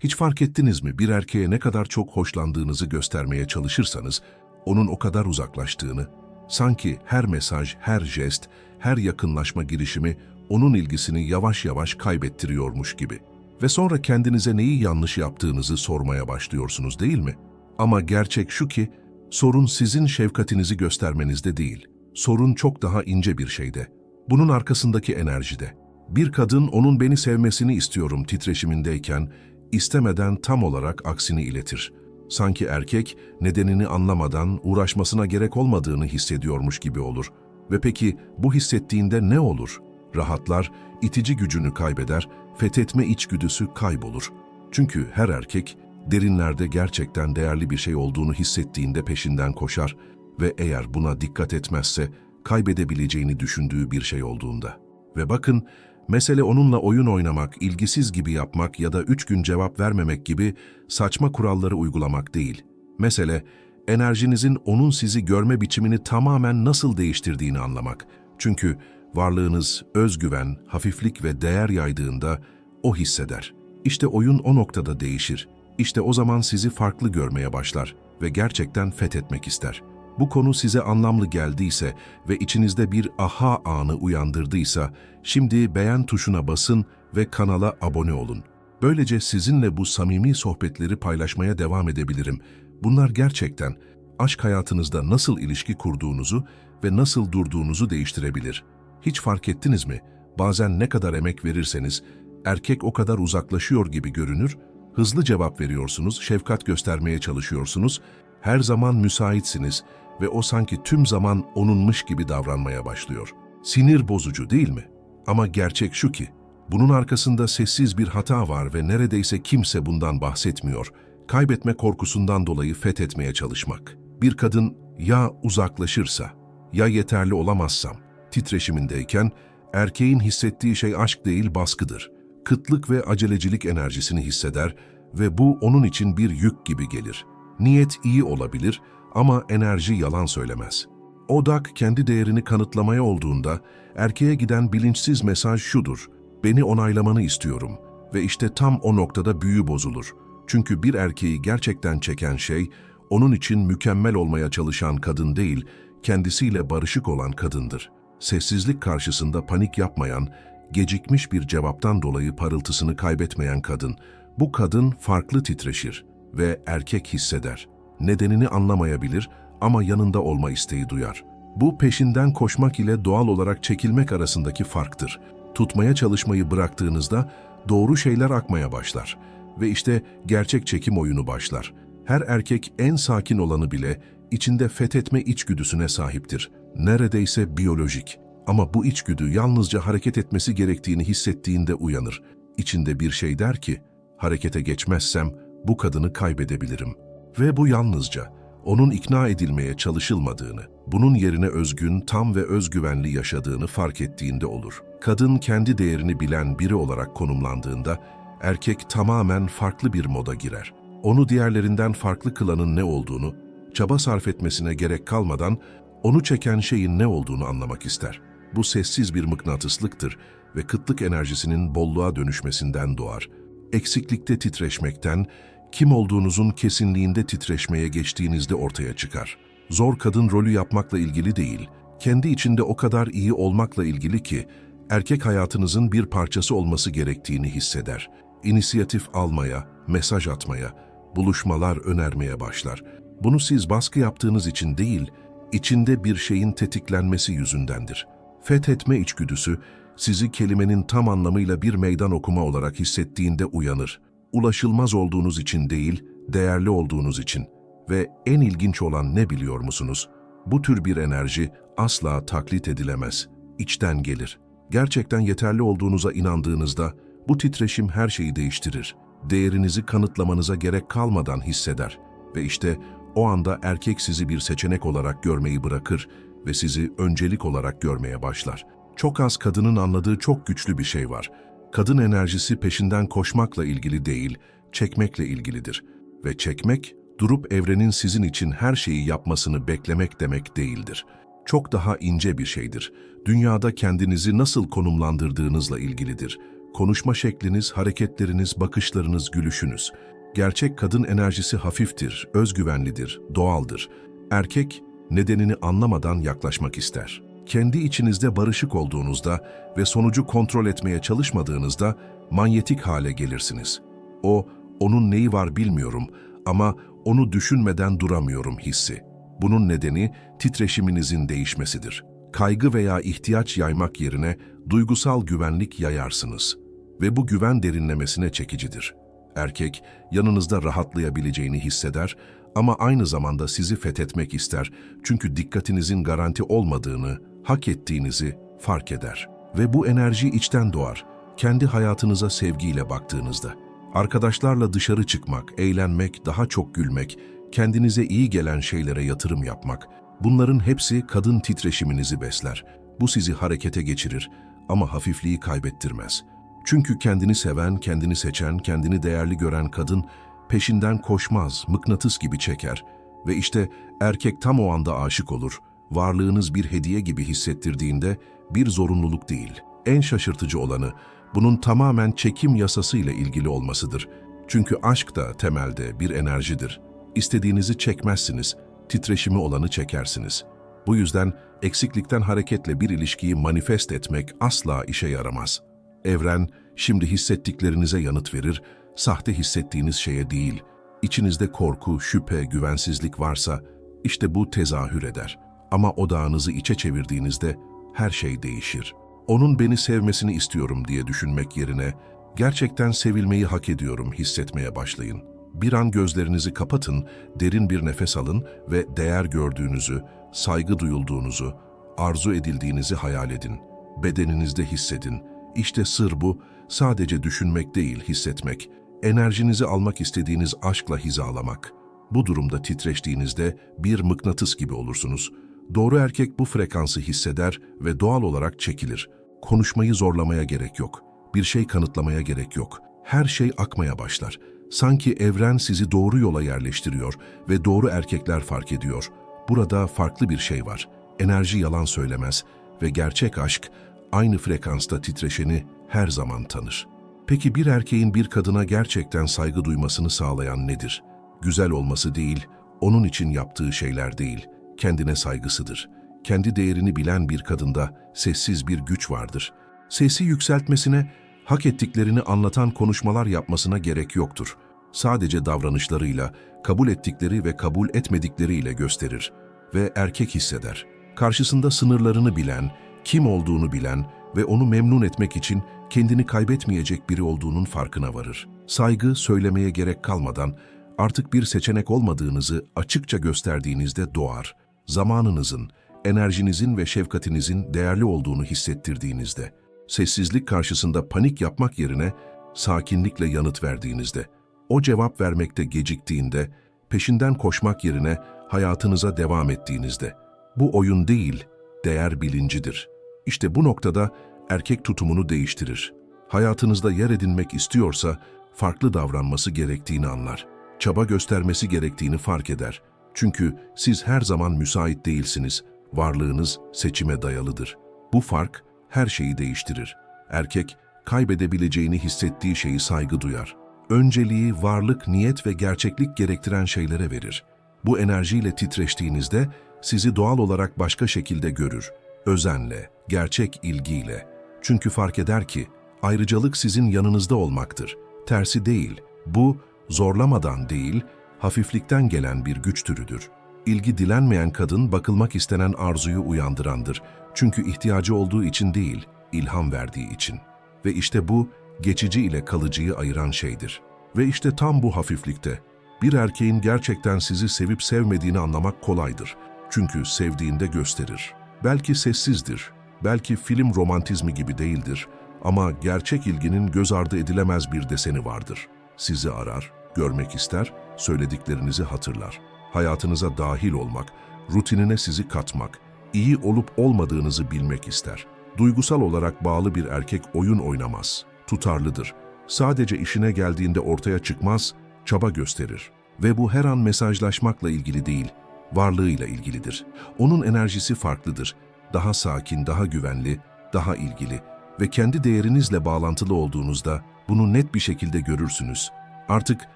Hiç fark ettiniz mi bir erkeğe ne kadar çok hoşlandığınızı göstermeye çalışırsanız, onun o kadar uzaklaştığını, sanki her mesaj, her jest, her yakınlaşma girişimi onun ilgisini yavaş yavaş kaybettiriyormuş gibi. Ve sonra kendinize neyi yanlış yaptığınızı sormaya başlıyorsunuz değil mi? Ama gerçek şu ki, sorun sizin şefkatinizi göstermenizde değil. Sorun çok daha ince bir şeyde. Bunun arkasındaki enerjide. Bir kadın onun beni sevmesini istiyorum titreşimindeyken, istemeden tam olarak aksini iletir. Sanki erkek nedenini anlamadan uğraşmasına gerek olmadığını hissediyormuş gibi olur. Ve peki bu hissettiğinde ne olur? Rahatlar, itici gücünü kaybeder, fethetme içgüdüsü kaybolur. Çünkü her erkek derinlerde gerçekten değerli bir şey olduğunu hissettiğinde peşinden koşar ve eğer buna dikkat etmezse kaybedebileceğini düşündüğü bir şey olduğunda. Ve bakın, mesele onunla oyun oynamak, ilgisiz gibi yapmak ya da üç gün cevap vermemek gibi saçma kuralları uygulamak değil. Mesele, enerjinizin onun sizi görme biçimini tamamen nasıl değiştirdiğini anlamak. Çünkü varlığınız özgüven, hafiflik ve değer yaydığında o hisseder. İşte oyun o noktada değişir. İşte o zaman sizi farklı görmeye başlar ve gerçekten fethetmek ister. Bu konu size anlamlı geldiyse ve içinizde bir aha anı uyandırdıysa, şimdi beğen tuşuna basın ve kanala abone olun. Böylece sizinle bu samimi sohbetleri paylaşmaya devam edebilirim. Bunlar gerçekten aşk hayatınızda nasıl ilişki kurduğunuzu ve nasıl durduğunuzu değiştirebilir. Hiç fark ettiniz mi? Bazen ne kadar emek verirseniz, erkek o kadar uzaklaşıyor gibi görünür, hızlı cevap veriyorsunuz, şefkat göstermeye çalışıyorsunuz, her zaman müsaitsiniz ve o sanki tüm zaman onunmuş gibi davranmaya başlıyor. Sinir bozucu değil mi? Ama gerçek şu ki, bunun arkasında sessiz bir hata var ve neredeyse kimse bundan bahsetmiyor. Kaybetme korkusundan dolayı fethetmeye çalışmak. Bir kadın ya uzaklaşırsa, ya yeterli olamazsam, titreşimindeyken erkeğin hissettiği şey aşk değil baskıdır. Kıtlık ve acelecilik enerjisini hisseder ve bu onun için bir yük gibi gelir. Niyet iyi olabilir ama enerji yalan söylemez. Odak kendi değerini kanıtlamaya olduğunda erkeğe giden bilinçsiz mesaj şudur. Beni onaylamanı istiyorum ve işte tam o noktada büyü bozulur. Çünkü bir erkeği gerçekten çeken şey onun için mükemmel olmaya çalışan kadın değil, kendisiyle barışık olan kadındır. Sessizlik karşısında panik yapmayan, gecikmiş bir cevaptan dolayı parıltısını kaybetmeyen kadın. Bu kadın farklı titreşir ve erkek hisseder. Nedenini anlamayabilir ama yanında olma isteği duyar. Bu peşinden koşmak ile doğal olarak çekilmek arasındaki farktır. Tutmaya çalışmayı bıraktığınızda doğru şeyler akmaya başlar ve işte gerçek çekim oyunu başlar. Her erkek en sakin olanı bile içinde fethetme içgüdüsüne sahiptir. Neredeyse biyolojik. Ama bu içgüdü yalnızca hareket etmesi gerektiğini hissettiğinde uyanır. İçinde bir şey der ki, harekete geçmezsem bu kadını kaybedebilirim. Ve bu yalnızca onun ikna edilmeye çalışılmadığını, bunun yerine özgün, tam ve özgüvenli yaşadığını fark ettiğinde olur. Kadın kendi değerini bilen biri olarak konumlandığında, erkek tamamen farklı bir moda girer. Onu diğerlerinden farklı kılanın ne olduğunu, çaba sarf etmesine gerek kalmadan onu çeken şeyin ne olduğunu anlamak ister. Bu sessiz bir mıknatıslıktır ve kıtlık enerjisinin bolluğa dönüşmesinden doğar. Eksiklikte titreşmekten, kim olduğunuzun kesinliğinde titreşmeye geçtiğinizde ortaya çıkar. Zor kadın rolü yapmakla ilgili değil, kendi içinde o kadar iyi olmakla ilgili ki, erkek hayatınızın bir parçası olması gerektiğini hisseder. İnisiyatif almaya, mesaj atmaya, buluşmalar önermeye başlar. Bunu siz baskı yaptığınız için değil, içinde bir şeyin tetiklenmesi yüzündendir. Fethetme içgüdüsü, sizi kelimenin tam anlamıyla bir meydan okuma olarak hissettiğinde uyanır. Ulaşılmaz olduğunuz için değil, değerli olduğunuz için. Ve en ilginç olan ne biliyor musunuz? Bu tür bir enerji asla taklit edilemez. İçten gelir. Gerçekten yeterli olduğunuza inandığınızda bu titreşim her şeyi değiştirir. Değerinizi kanıtlamanıza gerek kalmadan hisseder. Ve işte o anda erkek sizi bir seçenek olarak görmeyi bırakır ve sizi öncelik olarak görmeye başlar. Çok az kadının anladığı çok güçlü bir şey var. Kadın enerjisi peşinden koşmakla ilgili değil, çekmekle ilgilidir. Ve çekmek, durup evrenin sizin için her şeyi yapmasını beklemek demek değildir. Çok daha ince bir şeydir. Dünyada kendinizi nasıl konumlandırdığınızla ilgilidir. Konuşma şekliniz, hareketleriniz, bakışlarınız, gülüşünüz. Gerçek kadın enerjisi hafiftir, özgüvenlidir, doğaldır. Erkek nedenini anlamadan yaklaşmak ister. Kendi içinizde barışık olduğunuzda ve sonucu kontrol etmeye çalışmadığınızda manyetik hale gelirsiniz. O, onun neyi var bilmiyorum ama onu düşünmeden duramıyorum hissi. Bunun nedeni titreşiminizin değişmesidir. Kaygı veya ihtiyaç yaymak yerine duygusal güvenlik yayarsınız ve bu güven derinlemesine çekicidir. Erkek yanınızda rahatlayabileceğini hisseder ama aynı zamanda sizi fethetmek ister çünkü dikkatinizin garanti olmadığını, hak ettiğinizi fark eder. Ve bu enerji içten doğar, kendi hayatınıza sevgiyle baktığınızda. Arkadaşlarla dışarı çıkmak, eğlenmek, daha çok gülmek, kendinize iyi gelen şeylere yatırım yapmak, bunların hepsi kadın titreşiminizi besler. Bu sizi harekete geçirir ama hafifliği kaybettirmez. Çünkü kendini seven, kendini seçen, kendini değerli gören kadın peşinden koşmaz, mıknatıs gibi çeker. Ve işte erkek tam o anda aşık olur. Varlığınız bir hediye gibi hissettirdiğinde bir zorunluluk değil. En şaşırtıcı olanı bunun tamamen çekim yasasıyla ilgili olmasıdır. Çünkü aşk da temelde bir enerjidir. İstediğinizi çekmezsiniz, titreşimi olanı çekersiniz. Bu yüzden eksiklikten hareketle bir ilişkiyi manifest etmek asla işe yaramaz. Evren şimdi hissettiklerinize yanıt verir, sahte hissettiğiniz şeye değil. İçinizde korku, şüphe, güvensizlik varsa işte bu tezahür eder. Ama odağınızı içe çevirdiğinizde her şey değişir. Onun beni sevmesini istiyorum diye düşünmek yerine gerçekten sevilmeyi hak ediyorum hissetmeye başlayın. Bir an gözlerinizi kapatın, derin bir nefes alın ve değer gördüğünüzü, saygı duyulduğunuzu, arzu edildiğinizi hayal edin. Bedeninizde hissedin. İşte sır bu, sadece düşünmek değil hissetmek. Enerjinizi almak istediğiniz aşkla hizalamak. Bu durumda titreştiğinizde bir mıknatıs gibi olursunuz. Doğru erkek bu frekansı hisseder ve doğal olarak çekilir. Konuşmayı zorlamaya gerek yok. Bir şey kanıtlamaya gerek yok. Her şey akmaya başlar. Sanki evren sizi doğru yola yerleştiriyor ve doğru erkekler fark ediyor. Burada farklı bir şey var. Enerji yalan söylemez ve gerçek aşk aynı frekansta titreşeni her zaman tanır. Peki bir erkeğin bir kadına gerçekten saygı duymasını sağlayan nedir? Güzel olması değil, onun için yaptığı şeyler değil, kendine saygısıdır. Kendi değerini bilen bir kadında sessiz bir güç vardır. Sesi yükseltmesine, hak ettiklerini anlatan konuşmalar yapmasına gerek yoktur. Sadece davranışlarıyla, kabul ettikleri ve kabul etmedikleriyle gösterir ve erkek hisseder. Karşısında sınırlarını bilen, kim olduğunu bilen ve onu memnun etmek için kendini kaybetmeyecek biri olduğunun farkına varır. Saygı söylemeye gerek kalmadan artık bir seçenek olmadığınızı açıkça gösterdiğinizde doğar. Zamanınızın, enerjinizin ve şefkatinizin değerli olduğunu hissettirdiğinizde, sessizlik karşısında panik yapmak yerine sakinlikle yanıt verdiğinizde, o cevap vermekte geciktiğinde, peşinden koşmak yerine hayatınıza devam ettiğinizde, bu oyun değil, değer bilincidir. İşte bu noktada erkek tutumunu değiştirir. Hayatınızda yer edinmek istiyorsa farklı davranması gerektiğini anlar. Çaba göstermesi gerektiğini fark eder. Çünkü siz her zaman müsait değilsiniz. Varlığınız seçime dayalıdır. Bu fark her şeyi değiştirir. Erkek kaybedebileceğini hissettiği şeyi saygı duyar. Önceliği varlık, niyet ve gerçeklik gerektiren şeylere verir. Bu enerjiyle titreştiğinizde sizi doğal olarak başka şekilde görür. Özenle, gerçek ilgiyle. Çünkü fark eder ki ayrıcalık sizin yanınızda olmaktır. Tersi değil. Bu zorlamadan değil, hafiflikten gelen bir güç türüdür. İlgi dilenmeyen kadın bakılmak istenen arzuyu uyandırandır. Çünkü ihtiyacı olduğu için değil, ilham verdiği için. Ve işte bu geçici ile kalıcıyı ayıran şeydir. Ve işte tam bu hafiflikte bir erkeğin gerçekten sizi sevip sevmediğini anlamak kolaydır. Çünkü sevdiğinde gösterir. Belki sessizdir, belki film romantizmi gibi değildir ama gerçek ilginin göz ardı edilemez bir deseni vardır. Sizi arar, görmek ister, söylediklerinizi hatırlar. Hayatınıza dahil olmak, rutinine sizi katmak, iyi olup olmadığınızı bilmek ister. Duygusal olarak bağlı bir erkek oyun oynamaz, tutarlıdır. Sadece işine geldiğinde ortaya çıkmaz, çaba gösterir. Ve bu her an mesajlaşmakla ilgili değil, varlığıyla ilgilidir. Onun enerjisi farklıdır. Daha sakin, daha güvenli, daha ilgili ve kendi değerinizle bağlantılı olduğunuzda bunu net bir şekilde görürsünüz. Artık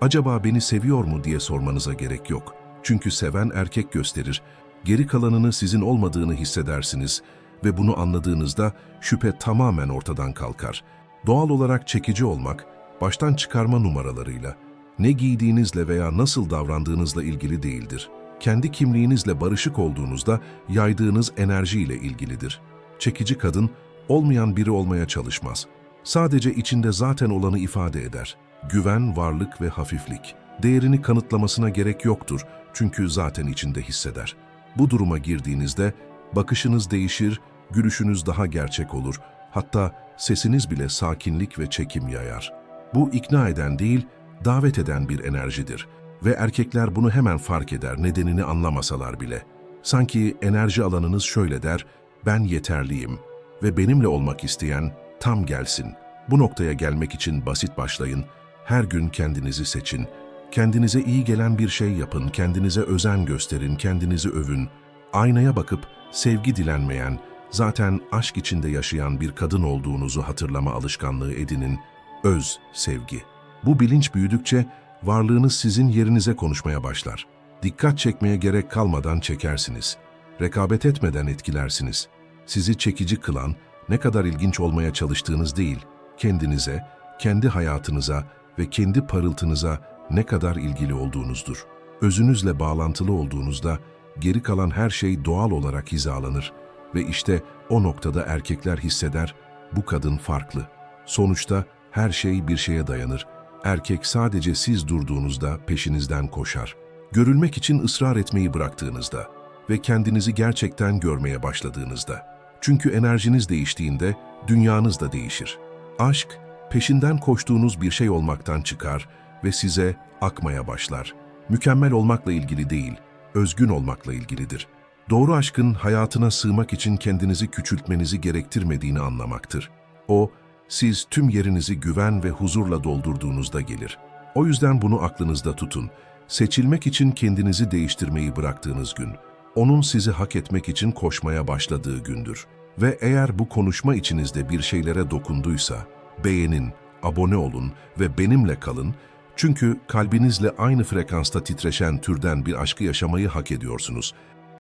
acaba beni seviyor mu diye sormanıza gerek yok. Çünkü seven erkek gösterir. Geri kalanını sizin olmadığını hissedersiniz ve bunu anladığınızda şüphe tamamen ortadan kalkar. Doğal olarak çekici olmak, baştan çıkarma numaralarıyla, ne giydiğinizle veya nasıl davrandığınızla ilgili değildir. Kendi kimliğinizle barışık olduğunuzda yaydığınız enerjiyle ilgilidir. Çekici kadın, olmayan biri olmaya çalışmaz. Sadece içinde zaten olanı ifade eder. Güven, varlık ve hafiflik. Değerini kanıtlamasına gerek yoktur çünkü zaten içinde hisseder. Bu duruma girdiğinizde bakışınız değişir, gülüşünüz daha gerçek olur. Hatta sesiniz bile sakinlik ve çekim yayar. Bu ikna eden değil, davet eden bir enerjidir. Ve erkekler bunu hemen fark eder, nedenini anlamasalar bile. Sanki enerji alanınız şöyle der, ben yeterliyim ve benimle olmak isteyen tam gelsin. Bu noktaya gelmek için basit başlayın. Her gün kendinizi seçin. Kendinize iyi gelen bir şey yapın, kendinize özen gösterin, kendinizi övün. Aynaya bakıp sevgi dilenmeyen, zaten aşk içinde yaşayan bir kadın olduğunuzu hatırlama alışkanlığı edinin. Öz sevgi. Bu bilinç büyüdükçe varlığınız sizin yerinize konuşmaya başlar. Dikkat çekmeye gerek kalmadan çekersiniz. Rekabet etmeden etkilersiniz. Sizi çekici kılan ne kadar ilginç olmaya çalıştığınız değil, kendinize, kendi hayatınıza ve kendi parıltınıza ne kadar ilgili olduğunuzdur. Özünüzle bağlantılı olduğunuzda geri kalan her şey doğal olarak hizalanır ve işte o noktada erkekler hisseder, bu kadın farklı. Sonuçta her şey bir şeye dayanır. Erkek sadece siz durduğunuzda peşinizden koşar. Görülmek için ısrar etmeyi bıraktığınızda ve kendinizi gerçekten görmeye başladığınızda. Çünkü enerjiniz değiştiğinde dünyanız da değişir. Aşk, peşinden koştuğunuz bir şey olmaktan çıkar ve size akmaya başlar. Mükemmel olmakla ilgili değil, özgün olmakla ilgilidir. Doğru aşkın hayatına sığmak için kendinizi küçültmenizi gerektirmediğini anlamaktır. O, siz tüm yerinizi güven ve huzurla doldurduğunuzda gelir. O yüzden bunu aklınızda tutun. Seçilmek için kendinizi değiştirmeyi bıraktığınız gün, onun sizi hak etmek için koşmaya başladığı gündür. Ve eğer bu konuşma içinizde bir şeylere dokunduysa, beğenin, abone olun ve benimle kalın. Çünkü kalbinizle aynı frekansta titreşen türden bir aşkı yaşamayı hak ediyorsunuz.